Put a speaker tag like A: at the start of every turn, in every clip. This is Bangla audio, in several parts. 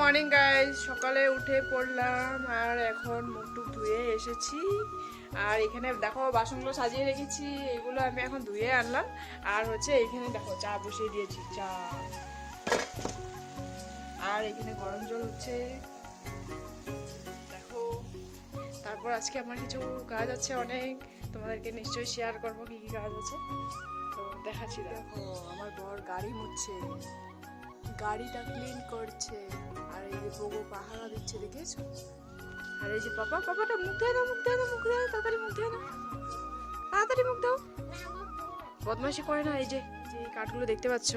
A: মর্নিং গাইজ সকালে উঠে পড়লাম আর এখন মুখ টুক ধুয়ে এসেছি। আর এখানে দেখো বাসনগুলো সাজিয়ে রেখেছি, এগুলো আমি এখন ধুয়ে আনলাম। আর হচ্ছে এখানে দেখো চা বসিয়ে দিয়েছি, চা। আর এখানে গরম জল হচ্ছে। দেখো, তারপর আজকে আমার কিছু কাজ আছে অনেক। তোমাদেরকে নিশ্চয়ই শেয়ার করব কি কি কাজ আছে। তো দেখাচ্ছি দেখো, আমার বর গাড়ি মুছছে। গাড়িটা ক্লিন করছে। আর এই যে বগো পাহারা দিচ্ছে, দেখেছ? আর এই যে পাপা, পাপাটা মুখ দিয়ে মুখ দিয়ে দাও, মুখ দিয়ে তাড়াতাড়ি মুখ দিয়ে দাও। তাড়াতাড়ি মুখ দাও বদমাশি করে না, এই যে যে কাঠগুলো দেখতে পাচ্ছ?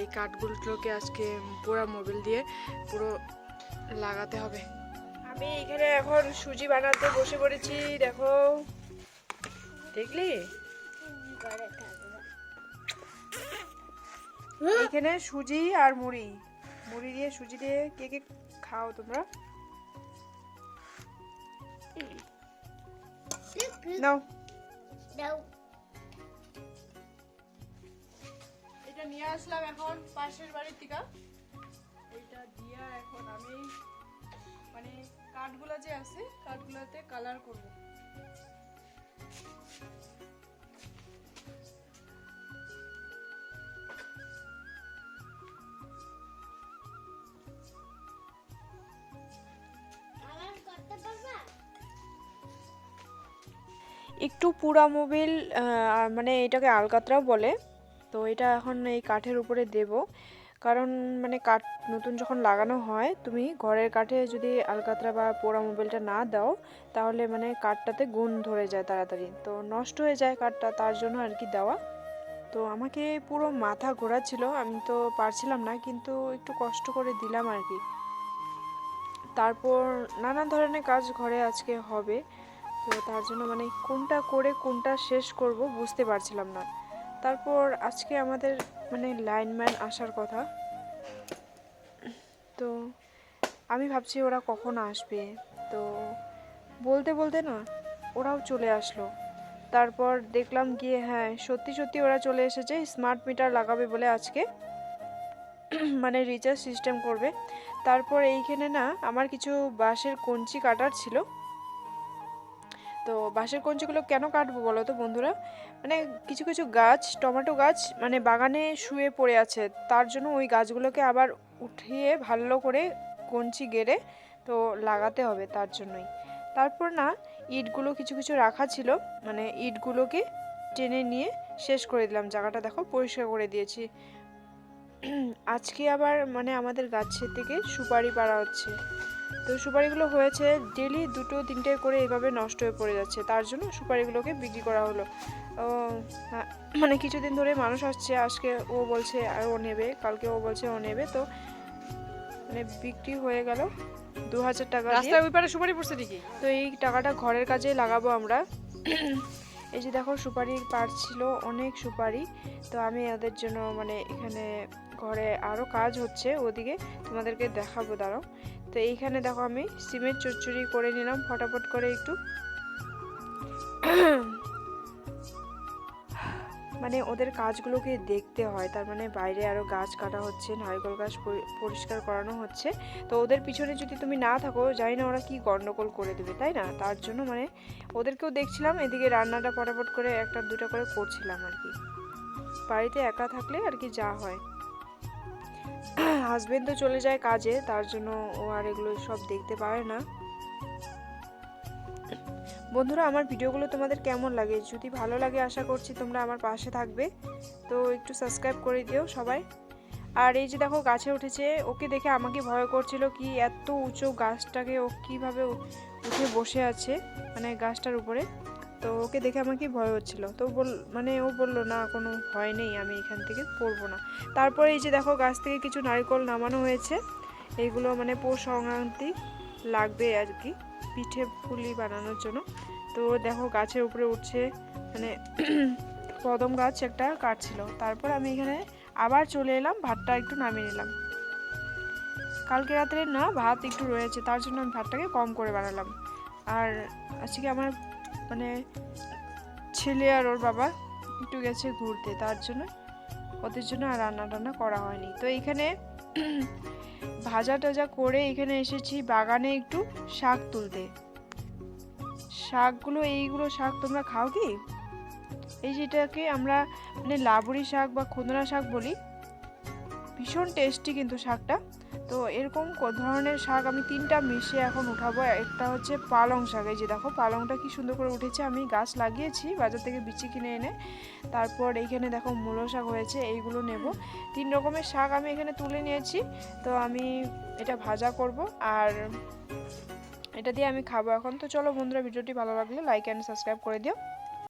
A: এই কাঠগুলোকে আজকে পুরো মোবিল দিয়ে পুরো লাগাতে হবে। আমি এখানে এখন সুজি বানাতে বসে পড়েছি, দেখো। দেখলি? এখানে সুজি আর মুড়ি। মুড়ি দিয়ে সুজি দিয়ে কে কে খাও তোমরা? নাও। এটা নিয়ে আসলাম এখন পাশের বাড়ির থেকে। এটা দিয়া এখন আমি মানে কাঠগুলা যে আছে কাঠগুলাতে কালার করব। একটু পুরা মোবিল মানে এটাকে আলকাতরাও বলে। তো এটা এখন এই কাঠের উপরে দেব। কারণ মানে কাঠ নতুন যখন লাগানো হয়, তুমি ঘরের কাঠে যদি আলকাতরা বা পোড়া মোবিলটা না দাও, তাহলে মানে কাঠটাতে গুণ ধরে যায় তাড়াতাড়ি। তো নষ্ট হয়ে যায় কাঠটা, তার জন্য আর কি দেওয়া। তো আমাকে পুরো মাথা ঘোরাচ্ছিল, আমি তো পারছিলাম না, কিন্তু একটু কষ্ট করে দিলাম আর কি। তারপর নানা ধরনের কাজ ঘরে আজকে হবে। তো তার জন্য মানে কোনটা করে, কোনটা শেষ করব বুঝতে পারছিলাম না। তারপর আজকে আমাদের মানে লাইনম্যান আসার কথা। তো আমি ভাবছি ওরা কখন আসবে। তো বলতে বলতে না ওরাও চলে আসলো। তারপর দেখলাম গিয়ে হ্যাঁ সত্যি সত্যি ওরা চলে এসেছে, স্মার্ট মিটার লাগাবে বলে আজকে। মানে রিচার্জ সিস্টেম করবে। তারপর এইখানে না আমার কিছু বাঁশের কঞ্চি কাটার ছিল। তো বাঁশের কঞ্চিগুলো কেন কাটবো বলো তো বন্ধুরা? মানে কিছু কিছু গাছ, টমেটো গাছ মানে বাগানে শুয়ে পড়ে আছে, তার জন্য ওই গাছগুলোকে আবার উঠিয়ে ভালো করে কঞ্চি গেড়ে তো লাগাতে হবে তার জন্যই। তারপর না, ইটগুলো কিছু কিছু রাখা ছিল মানে ইটগুলোকে টেনে নিয়ে শেষ করে দিলাম, জায়গাটা দেখো পরিষ্কার করে দিয়েছি। আজকে আবার মানে আমাদের গাছের থেকে সুপারি পাড়া হচ্ছে। তো সুপারিগুলো হয়েছে। ডেলি দুটো তিনটে করে এভাবে নষ্ট হয়ে পড়ে যাচ্ছে। তার জন্য সুপারিগুলোকে বিক্রি করা হলো। হ্যাঁ, মানে কিছুদিন ধরে মানুষ আসছে। আজকে ও বলছে আর ও নেবে কালকে ও বলছে ও নেবে। তো মানে বিক্রি হয়ে গেল দু হাজার টাকা।
B: রাস্তার ওই পারে সুপারি পড়ছে নাকি
A: তো এই টাকাটা ঘরের কাজে লাগাবো আমরা। এই যে দেখো, সুপারির পাট ছিল, অনেক সুপারি। তো আমি ওদের জন্য মানে এখানে ঘরে আরও কাজ হচ্ছে ওদিকে, তোমাদেরকে দেখাবো, দাঁড়াও। তো এইখানে দেখো আমি সিমের চচ্চড়ি করে নিলাম, ফটাফট করে একটু। মানে ওদের কাজগুলোকে দেখতে হয়। তার মানে বাইরে আরও গাছ কাটা হচ্ছে, নারকেল গাছ পরি- পরিষ্কার করানো হচ্ছে। তো ওদের পিছনে যদি তুমি না থাকো, জানি না ওরা কি গণ্ডগোল করে দেবে, তাই না? তার জন্য মানে ওদেরকেও দেখছিলাম, এদিকে রান্নাটা ফটাফট করে একটা দুটা করে করছিলাম আর কি। বাড়িতে একা থাকলে আর কি যা হয়। হাজবেন্ড তো চলে যায় কাজে, তার জন্য ও আর এগুলো সব দেখতে পারে না। বন্ধুরা, আমার ভিডিওগুলো তোমাদের কেমন লাগে? যদি ভালো লাগে, আশা করছি তোমরা আমার পাশে থাকবে। তো একটু সাবস্ক্রাইব করে দিও সবাই। আর এই যে দেখো, গাছে উঠেছে। ওকে দেখে আমাকে ভয় করছিল কি এত উঁচু গাছটাকে ও কীভাবে উঠে বসে আছে মানে গাছটার উপরে। তো ওকে দেখে আমাকে ভয় হচ্ছিল। তো বল মানে ও বলল, না, কোনো ভয় নেই, আমি এখান থেকে পড়ব না। তারপরে এই যে দেখো, গাছ থেকে কিছু নারকেল নামানো হয়েছে। এইগুলো মানে পৌষ সংক্রান্তি লাগবে আর কি। পিঠে পুলি বানানোর জন্য। তো দেখো গাছের উপরে উঠছে মানে কদম গাছ একটা কাটছিল। তারপর আমি এখানে আবার চলে এলাম, ভাতটা একটু নামিয়ে নিলাম। কালকে রাত্রে না ভাত একটু রয়েছে, তার জন্য আমি ভাতটাকে কম করে বানালাম। আর আজকে আমার মানে ছেলে আর ওর বাবা একটু গেছে ঘুরতে, তার জন্য ওদের জন্য আর রান্না টান্না করা হয়নি। তো এইখানে ভাজা টাজা করে এখানে এসেছি বাগানে একটু শাক তুলতে। শাকগুলো, এইগুলো শাক তোমরা খাও কি? এই যেটাকে আমরা মানে লাবড়ি শাক বা খুদনা শাক বলি, ভীষণ টেস্টি কিন্তু শাকটা। তো এরকম ধরনের শাক আমি তিনটা মিশিয়ে এখন উঠাবো। একটা হচ্ছে পালং শাক, এই যে দেখো পালংটা কি সুন্দর করে উঠেছে। আমি গাছ লাগিয়েছি, বাজার থেকে বিচি কিনে এনে। তারপর এইখানে দেখো মূলো শাক হয়েছে, এইগুলো নেব। তিন রকমের শাক আমি এখানে তুলে নিয়েছি, তো আমি এটা ভাজা করব। আর এটা দিয়ে আমি খাব এখন। তো চলো বন্ধুরা, ভিডিওটি ভালো লাগলে লাইক অ্যান্ড সাবস্ক্রাইব করে দিও।